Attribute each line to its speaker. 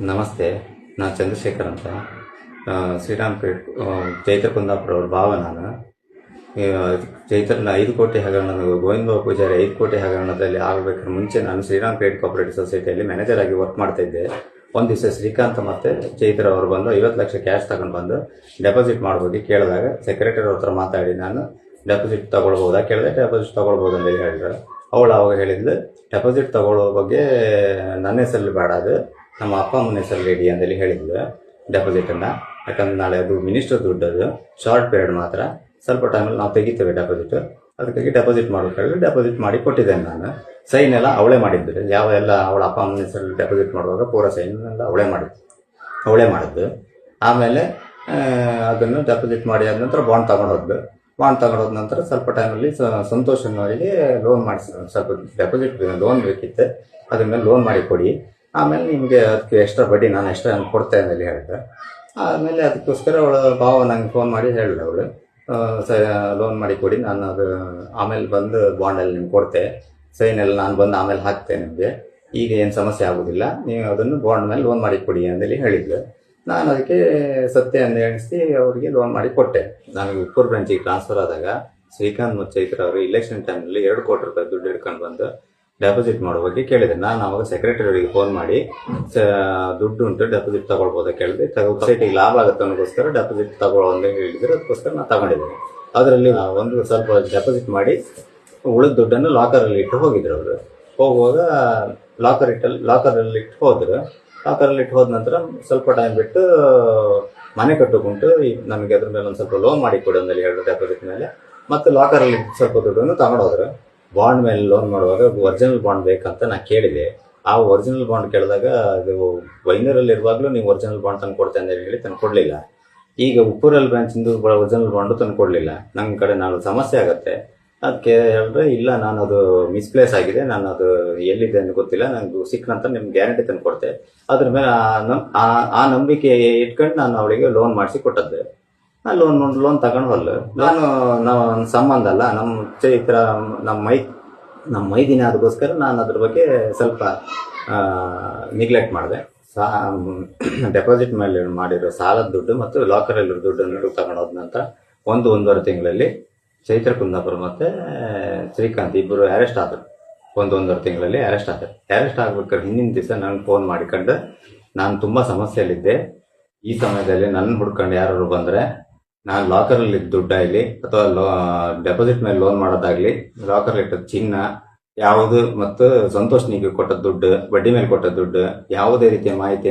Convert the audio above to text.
Speaker 1: ನಮಸ್ತೆ ನಾನು ಚಂದ್ರಶೇಖರ್ ಅಂತ. ಆ, ಶ್ರೀರಾಮ್ಪೇಟ್ ಆ, ಚೈತ್ರ ಕುಂದಾಪುರ ಅವ್ರ ಭಾವ ನಾನು ಚೈತ್ರನ ಐದು ಕೋಟಿ ಹಗರಣ ಗೋವಿಂದ ಪೂಜಾರಿ ಐದು ಕೋಟಿ ಹಗರಣದಲ್ಲಿ ಆಗಬೇಕಾದ್ರೆ ಮುಂಚೆ ನಾನು ಶ್ರೀರಾಮ್ ಪೇಟ್ ಕೋಆಪರೇಟಿವ್ ಸೊಸೈಟಿಯಲ್ಲಿ ಮ್ಯಾನೇಜರ್ ಆಗಿ ವರ್ಕ್ ಮಾಡ್ತಾ ಇದ್ದೆ. ಒಂದು ದಿವಸ ಶ್ರೀಕಾಂತ್ ಮತ್ತು ಚೈತ್ರ ಅವರು ಬಂದು ಐವತ್ತು ಲಕ್ಷ ಕ್ಯಾಶ್ ತಗೊಂಡು ಬಂದು ಡೆಪಾಸಿಟ್ ಮಾಡ್ಬೋದು ಕೇಳಿದಾಗ ಸೆಕ್ರೆಟರಿ ಅವ್ರ ಹತ್ರ ಮಾತಾಡಿ ನಾನು ಡೆಪಾಸಿಟ್ ತಗೊಳ್ಬೋದಾ? ಕೇಳಿದೆ ಡೆಪಾಸಿಟ್ ತಗೊಳ್ಬೋದು ಅಂತ ಹೇಳಿ ಹೇಳಿದ್ರು. ಅವಳು ಅವಾಗ ಹೇಳಿದ್ಲು ಡೆಪಾಸಿಟ್ ತಗೊಳ್ಳೋ ಬಗ್ಗೆ ನನ್ನ ಹೆಸರಲ್ಲಿ ಬೇಡ ಅದು. ನಮ್ಮ ಅಪ್ಪ ಅಮ್ಮನ ಹೆಸರಲ್ಲಿ ಇಡಿ ಅಂತೇಳಿ ಹೇಳಿದ್ಲು ಡೆಪಾಸಿಟನ್ನು. ಯಾಕಂದ್ರೆ ನಾಳೆ ಅದು ಮಿನಿಸ್ಟರ್ ದುಡ್ಡು ಅದು, ಶಾರ್ಟ್ ಪೀರಿಯಡ್ ಮಾತ್ರ. ಸ್ವಲ್ಪ ಟೈಮಲ್ಲಿ ನಾವು ತೆಗಿತೇವೆ ಡೆಪಾಸಿಟ್. ಅದಕ್ಕಾಗಿ ಡೆಪಾಸಿಟ್ ಮಾಡಬೇಕಾದ್ರೆ ಡೆಪಾಸಿಟ್ ಮಾಡಿ ಕೊಟ್ಟಿದ್ದೇನೆ ನಾನು. ಸೈನ್ ಎಲ್ಲ ಅವಳೇ ಮಾಡಿದ್ದು. ಯಾವ ಎಲ್ಲ ಅವಳ ಅಪ್ಪ ಅಮ್ಮನ ಹೆಸರಲ್ಲಿ ಡೆಪಾಸಿಟ್ ಮಾಡುವಾಗ ಪೂರ ಸೈನ್ ಎಲ್ಲ ಅವಳೇ ಮಾಡಿದ್ದು. ಅವಳೇ ಮಾಡಿದ್ದು. ಆಮೇಲೆ ಅದನ್ನು ಡೆಪಾಸಿಟ್ ಮಾಡಿ ಆದ ನಂತರ ಬಾಂಡ್ ತಗೊಂಡೋದ್ಲು. ಬಾಂಡ್ ತಗೊಂಡೋದ ನಂತರ ಸ್ವಲ್ಪ ಟೈಮಲ್ಲಿ ಸಂತೋಷ್ ಅನ್ನೋರಿಗೆ ಲೋನ್ ಮಾಡಿಸಿ ಸ್ವಲ್ಪ ಡೆಪಾಸಿಟ್ ಲೋನ್ ಬೇಕಿತ್ತು. ಅದ್ರ ಮೇಲೆ ಲೋನ್ ಮಾಡಿ ಕೊಡಿ. ಆಮೇಲೆ ನಿಮಗೆ ಅದಕ್ಕೆ ಎಕ್ಸ್ಟ್ರಾ ಬಡ್ಡಿ ನಾನು ಎಕ್ಸ್ಟ್ರಾ ಕೊಡ್ತೇನೆ ಅಂತ ಹೇಳಿದೆ ಆಮೇಲೆ ಅದಕ್ಕೋಸ್ಕರ ಅವಳು ಭಾವ ನಂಗೆ ಫೋನ್ ಮಾಡಿ ಹೇಳಿದೆ ಅವಳು. ಸ ಲೋನ್ ಮಾಡಿ ಕೊಡಿ. ನಾನು ಅದು ಆಮೇಲೆ ಬಂದು ಬಾಂಡಲ್ಲಿ ನಿಮ್ಗೆ ಕೊಡ್ತೆ. ಸೈನ್ ಎಲ್ಲ ನಾನು ಬಂದು ಆಮೇಲೆ ಹಾಕ್ತೇನೆ ನಿಮಗೆ. ಈಗ ಏನು ಸಮಸ್ಯೆ ಆಗೋದಿಲ್ಲ. ನೀವು ಅದನ್ನು ಬಾಂಡ್ ಮೇಲೆ ಲೋನ್ ಮಾಡಿ ಕೊಡಿ ಅಂದೇಳಿ ಹೇಳಿದ್ಲು. ನಾನು ಅದಕ್ಕೆ ಸತ್ಯ ಅಂತ ಎಣಿಸಿ ಅವರಿಗೆ ಲೋನ್ ಮಾಡಿ ಕೊಟ್ಟೆ. ನಾನು ಉಪ್ಪೂರು ಬ್ರಾಂಚಿಗೆ ಟ್ರಾನ್ಸ್ಫರ್ ಆದಾಗ ಶ್ರೀಕಾಂತ್ ಮತ್ತು ಚೈತ್ರ ಅವರು ಇಲೆಕ್ಷನ್ ಟೈಮಲ್ಲಿ ಎರಡು ಕೋಟಿ ರೂಪಾಯಿ ದುಡ್ಡು ಹಿಡ್ಕೊಂಡು ಬಂದು ಡೆಪಾಸಿಟ್ ಮಾಡೋ ಬಗ್ಗೆ ಕೇಳಿದೆ. ನಾನು ಅವಾಗ ಸೆಕ್ರೆಟರಿ ಅವರಿಗೆ ಫೋನ್ ಮಾಡಿ ದುಡ್ಡು ಉಂಟು ಡೆಪಾಸಿಟ್ ತಗೊಳ್ಬೋದಾ? ಕೇಳಿದೆ. ಸೊಸೈಟಿಗೆ ಲಾಭ ಆಗುತ್ತೆ ಅನ್ನೋಸ್ಕರ ಡೆಪಾಸಿಟ್ ತಗೊಳ್ಳೋ ಅಂತ ಹೇಳಿದ್ರು. ಅದಕ್ಕೋಸ್ಕರ ನಾನು ತಗೊಂಡಿದ್ದೆ ಅದರಲ್ಲಿ ಒಂದು ಸ್ವಲ್ಪ ಡೆಪಾಸಿಟ್ ಮಾಡಿ ಉಳಿದ ದುಡ್ಡನ್ನು ಲಾಕರಲ್ಲಿ ಇಟ್ಟು ಹೋಗಿದ್ರು ಅವರು. ಹೋಗುವಾಗ ಲಾಕರ್ ಇಟ್ಟಲ್ಲಿ ಲಾಕರಲ್ಲಿ ಇಟ್ಟು ಹೋದ್ರು. ಲಾಕರಲ್ಲಿ ಇಟ್ಟು ಹೋದ ನಂತರ ಸ್ವಲ್ಪ ಟೈಮ್ ಬಿಟ್ಟು, ಮನೆ ಕಟ್ಟುಕೊಂಡು ನಮಗೆ ಅದ್ರ ಮೇಲೆ ಒಂದು ಸ್ವಲ್ಪ ಲೋನ್ ಮಾಡಿ ಕೊಡಿ ಅಂದಲ್ಲಿ ಎರಡು ಡೆಪಾಸಿಟ್ ಮೇಲೆ. ಮತ್ತೆ ಲಾಕರಲ್ಲಿ ಸ್ವಲ್ಪ ದುಡ್ಡನ್ನು ತಗೊಂಡೋದ್ರು. ಬಾಂಡ್ ಮೇಲೆ ಲೋನ್ ಮಾಡುವಾಗ ಒರಿಜಿನಲ್ ಬಾಂಡ್ ಬೇಕಂತ ನಾನು ಕೇಳಿದೆ. ಆ ಒರಿಜಿನಲ್ ಬಾಂಡ್ ಕೇಳಿದಾಗ ಅದು ವೈನರಲ್ಲಿ ಇರುವಾಗಲೂ ನೀವು ಒರಿಜಿನಲ್ ಬಾಂಡ್ ತಂದು ಕೊಡ್ತೇನೆ ಅಂತ ಹೇಳಿ ತಂದು ಕೊಡಲಿಲ್ಲ. ಈಗ ಉಪ್ಪೂರಲ್ಲಿ ಬ್ರಾಂಚಿಂದು ಒರಿಜಿನಲ್ ಬಾಂಡು ತಂದು ಕೊಡಲಿಲ್ಲ. ನಮ್ಮ ಕಡೆ ನಾನು ಸಮಸ್ಯೆ ಆಗತ್ತೆ. ಅದಕ್ಕೆ ಹೇಳಿದ್ರೆ ಇಲ್ಲ ನಾನು ಅದು ಮಿಸ್ಪ್ಲೇಸ್ ಆಗಿದೆ ನಾನು ಅದು ಎಲ್ಲಿದೆ ಅಂತ ಗೊತ್ತಿಲ್ಲ ನನಗೆ ಸಿಕ್ಕಂತ ನಿಮ್ಗೆ ಗ್ಯಾರಂಟಿ ತಂದು ಕೊಡ್ತೆ. ಅದ್ರ ಮೇಲೆ ಆ ನಂಬಿಕೆ ಇಟ್ಕೊಂಡು ನಾನು ಅವಳಿಗೆ ಲೋನ್ ಮಾಡಿಸಿ ಕೊಟ್ಟದ್ದೆ. ಆ ಲೋನ್ ಲೋನ್ ತಗೊಂಡು ಹೊಲ್ಲು ನಾನು, ನಾವು ಸಂಬಂಧ ಅಲ್ಲ ನಮ್ಮ ಚರಿತ್ರ ನಮ್ಮ ಮೈ ನಮ್ಮ ಮೈದಿನ ಅದಕ್ಕೋಸ್ಕರ ನಾನು ಅದ್ರ ಬಗ್ಗೆ ಸ್ವಲ್ಪ ನಿಗ್ಲೆಕ್ಟ್ ಮಾಡಿದೆ. ಸಾ ಡೆಪಾಸಿಟ್ ಮೇಲೆ ಮಾಡಿರೋ ಸಾಲದ ದುಡ್ಡು ಮತ್ತು ಲಾಕರಲ್ಲಿರೋ ದುಡ್ಡನ್ನು ತಗೊಂಡೋದ ನಂತರ ಒಂದು, ಒಂದೂವರೆ ತಿಂಗಳಲ್ಲಿ ಚೈತ್ರ ಕುಂದಾಪುರ ಮತ್ತೆ ಶ್ರೀಕಾಂತ್ ಇಬ್ಬರು ಅರೆಸ್ಟ್ ಆದರು. ಒಂದೊಂದೂವರೆ ತಿಂಗಳಲ್ಲಿ ಅರೆಸ್ಟ್ ಆದರು. ಅರೆಸ್ಟ್ ಆಗ್ಬೇಕಾದ್ರೆ ಹಿಂದಿನ ದಿವಸ ನನಗೆ ಫೋನ್ ಮಾಡಿಕೊಂಡು, ನಾನು ತುಂಬ ಸಮಸ್ಯೆಯಲ್ಲಿದ್ದೆ. ಈ ಸಮಯದಲ್ಲಿ ನನ್ನ ಹುಡ್ಕೊಂಡು ಯಾರು ಬಂದರೆ, ನಾನು ಲಾಕರಲ್ಲಿ ದುಡ್ಡಾಗಲಿ, ಅಥವಾ ಲೋ ಡೆಪಾಸಿಟ್ ಮೇಲೆ ಲೋನ್ ಮಾಡೋದಾಗ್ಲಿ ಲಾಕರ್ ಇಟ್ಟ ಚಿನ್ನ, ಯಾವುದು ಮತ್ತು ಸಂತೋಷ್ ನಿಗೆ ಕೊಟ್ಟ ದುಡ್ಡು, ಬಡ್ಡಿ ಮೇಲೆ ಕೊಟ್ಟ ದುಡ್ಡು, ಯಾವುದೇ ರೀತಿಯ ಮಾಹಿತಿ